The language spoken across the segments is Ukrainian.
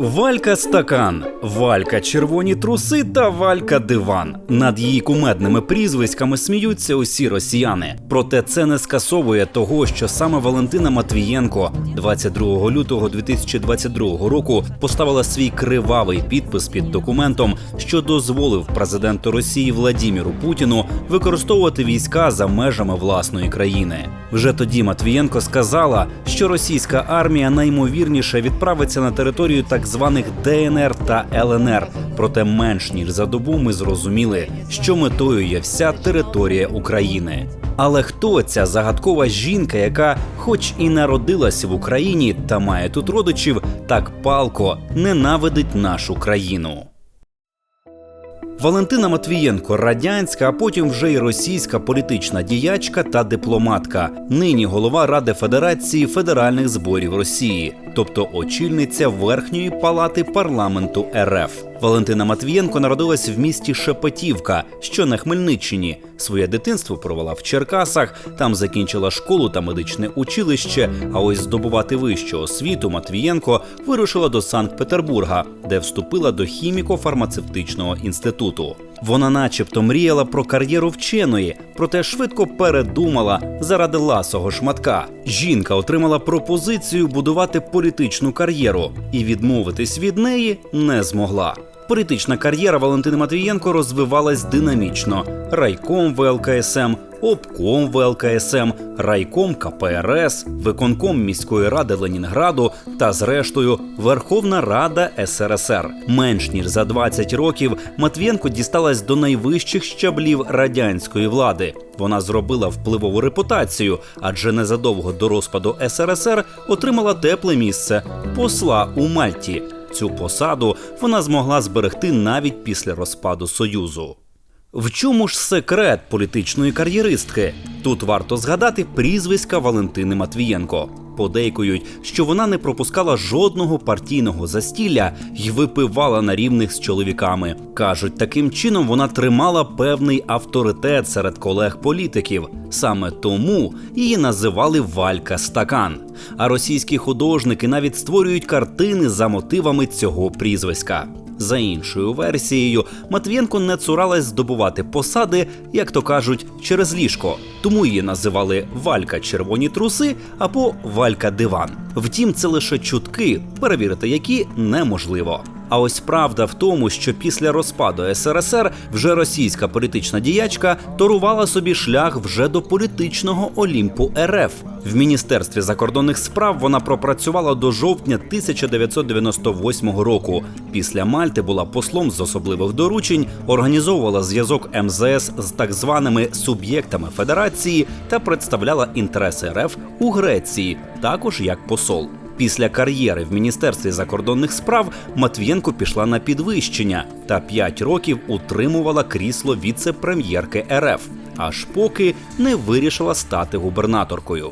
Валька стакан, Валька червоні труси та Валька диван. Над її кумедними прізвиськами сміються усі росіяни. Проте це не скасовує того, що саме Валентина Матвієнко 22 лютого 2022 року поставила свій кривавий підпис під документом, що дозволив президенту Росії Владіміру Путіну використовувати війська за межами власної країни. Вже тоді Матвієнко сказала, що російська армія наймовірніше відправиться на територію так званих ДНР та ЛНР. Проте менш ніж за добу ми зрозуміли, що метою є вся територія України. Але хто ця загадкова жінка, яка, хоч і народилася в Україні та має тут родичів, так палко ненавидить нашу країну? Валентина Матвієнко радянська, а потім вже й російська політична діячка та дипломатка. Нині голова Ради Федерації федеральних зборів Росії, тобто очільниця верхньої палати парламенту РФ. Валентина Матвієнко народилась в місті Шепетівка, що на Хмельниччині. Своє дитинство провела в Черкасах, там закінчила школу та медичне училище. А ось здобувати вищу освіту Матвієнко вирушила до Санкт-Петербурга, де вступила до хіміко-фармацевтичного інституту. Вона, начебто, мріяла про кар'єру вченої, проте швидко передумала заради ласого шматка. Жінка отримала пропозицію будувати політичну кар'єру і відмовитись від неї не змогла. Політична кар'єра Валентини Матвієнко розвивалась динамічно: райком ВЛКСМ, обком ВЛКСМ, райком КПРС, виконком міської ради Ленінграду та, зрештою, Верховна Рада СРСР. Менш ніж за 20 років Матвієнко дісталась до найвищих щаблів радянської влади. Вона зробила впливову репутацію, адже незадовго до розпаду СРСР отримала тепле місце посла у Мальті. Цю посаду вона змогла зберегти навіть після розпаду Союзу. В чому ж секрет політичної кар'єристки? Тут варто згадати прізвиська Валентини Матвієнко. Подейкують, що вона не пропускала жодного партійного застілля й випивала на рівних з чоловіками. кажуть, таким чином вона тримала певний авторитет серед колег-політиків. Саме тому її називали Валька Стакан. А російські художники навіть створюють картини за мотивами цього прізвиська. За іншою версією, Матвієнко не цуралась здобувати посади, як то кажуть, через ліжко. Тому її називали Валька червоні труси або Валька диван. Втім, це лише чутки, перевірити які неможливо. А ось правда в тому, що після розпаду СРСР вже російська політична діячка торувала собі шлях вже до політичного олімпу РФ. В міністерстві закордонних справ вона пропрацювала до жовтня 1998 року. Після Мальти була послом з особливих доручень, організовувала зв'язок МЗС з так званими суб'єктами федерації та представляла інтереси РФ у Греції, також як посол. Після кар'єри в міністерстві закордонних справ Матвієнко пішла на підвищення та п'ять років утримувала крісло віце-прем'єрки РФ, аж поки не вирішила стати губернаторкою.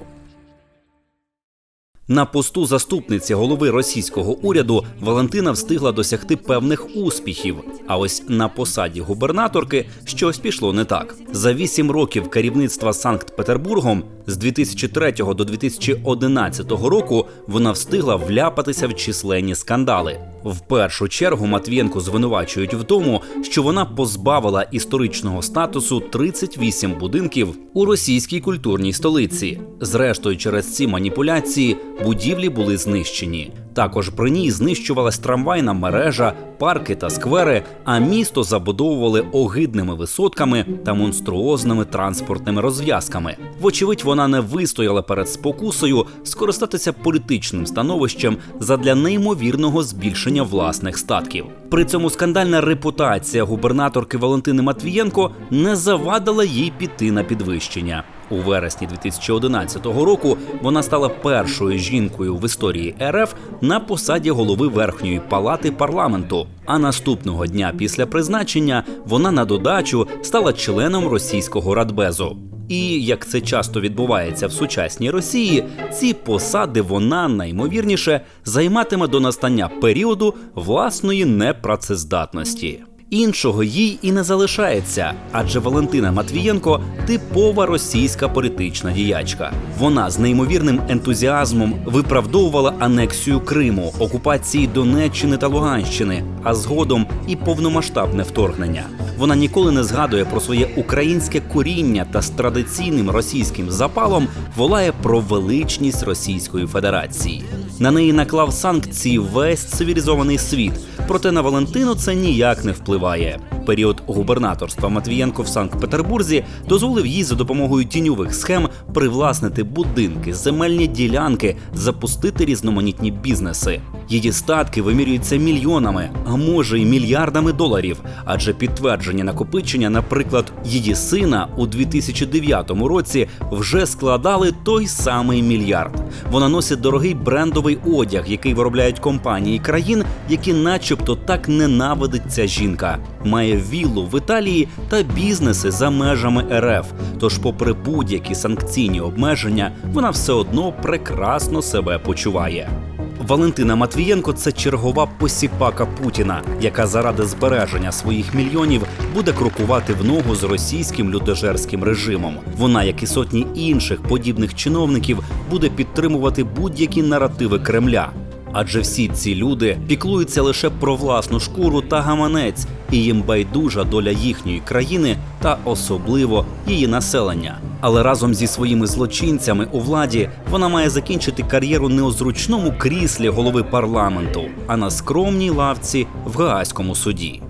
На посту заступниці голови російського уряду Валентина встигла досягти певних успіхів. А ось на посаді губернаторки щось пішло не так. За вісім років керівництва Санкт-Петербургом з 2003 до 2011 року вона встигла вляпатися в численні скандали. В першу чергу Матвієнко звинувачують в тому, що вона позбавила історичного статусу 38 будинків у російській культурній столиці. Зрештою, через ці маніпуляції будівлі були знищені. Також при ній знищувалась трамвайна мережа, парки та сквери, а місто забудовували огидними висотками та монструозними транспортними розв'язками. Вочевидь, вона не вистояла перед спокусою скористатися політичним становищем задля неймовірного збільшення власних статків. При цьому скандальна репутація губернаторки Валентини Матвієнко не завадила їй піти на підвищення. У вересні 2011 року вона стала першою жінкою в історії РФ на посаді голови верхньої палати парламенту. А наступного дня після призначення вона на додачу стала членом російського радбезу. І як це часто відбувається в сучасній Росії, ці посади вона наймовірніше займатиме до настання періоду власної непрацездатності. Іншого їй і не залишається, адже Валентина Матвієнко типова російська політична діячка. Вона з неймовірним ентузіазмом виправдовувала анексію Криму, окупації Донеччини та Луганщини, а згодом і повномасштабне вторгнення. Вона ніколи не згадує про своє українське коріння та з традиційним російським запалом волає про величність Російської Федерації. На неї наклав санкції весь цивілізований світ. Проте на Валентину це ніяк не впливає. Період губернаторства Матвієнко в Санкт-Петербурзі дозволив їй за допомогою тіньових схем привласнити будинки, земельні ділянки, запустити різноманітні бізнеси. Її статки вимірюються мільйонами, а може й мільярдами доларів. Адже підтвердження накопичення, наприклад, її сина у 2009 році вже складали той самий мільярд. Вона носить дорогий брендовий одяг, який виробляють компанії країн, які, начебто, так ненавидить ця жінка. Має віллу в Італії та бізнеси за межами РФ. Тож, попри будь-які санкційні обмеження, вона все одно прекрасно себе почуває. Валентина Матвієнко це чергова посіпака Путіна, яка заради збереження своїх мільйонів буде крокувати в ногу з російським людожерським режимом. Вона, як і сотні інших подібних чиновників, буде підтримувати будь-які наративи Кремля. Адже всі ці люди піклуються лише про власну шкуру та гаманець, і їм байдужа доля їхньої країни та особливо її населення. Але разом зі своїми злочинцями у владі вона має закінчити кар'єру не у зручному кріслі голови парламенту, а на скромній лавці в Гаазькому суді.